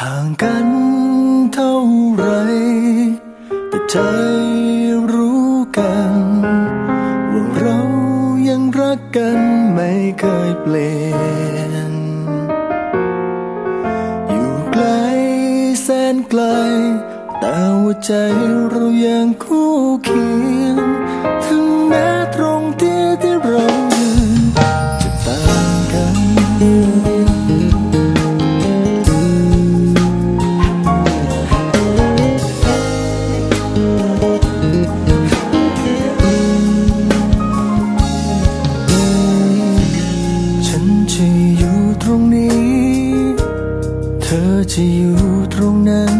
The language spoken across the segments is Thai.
ห่างกันเท่าไร แต่ใจรู้กัน ว่าเรายังรักกันไม่เคยเปลี่ยน อยู่ไกลแสนไกล แต่ว่าใจเรายังคู่เคียง อจะอยู่ตรงนั้น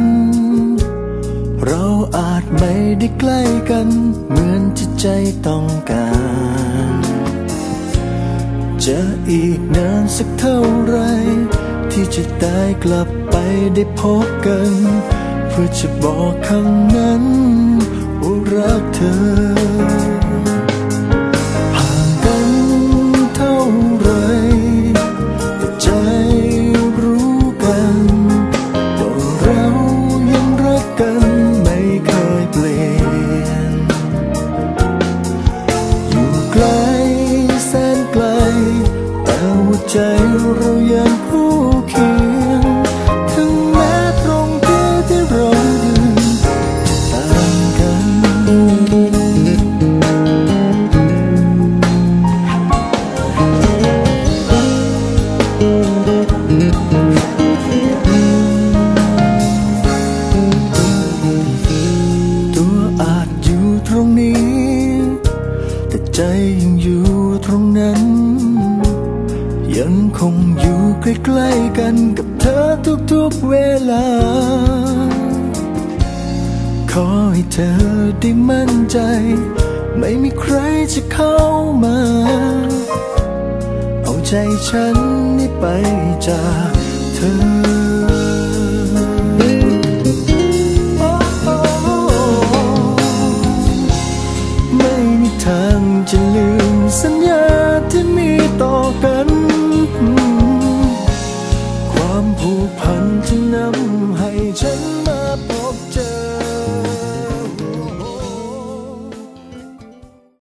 เราอาจไม่ได้ใกล้กัน เหมือนที่ใจต้องการ จะอีกนานสักเท่าไร ที่จะได้กลับไปได้พบกัน เพื่อจะบอกคำนั้นว่ารักเธอ แสนไกล แต่ว่าใจเรายังคู่เคียง ถึงแม้ตรงที่ที่เรายืนต่างกันตัว ยังอยู่ตรงนั้น ยังคงอยู่ใกล้ๆกันกับเธอทุกๆเวลา ขอให้เธอได้มั่นใจ ไม่มีใครจะเข้ามา เอาใจฉันนี่ไปจากเธอ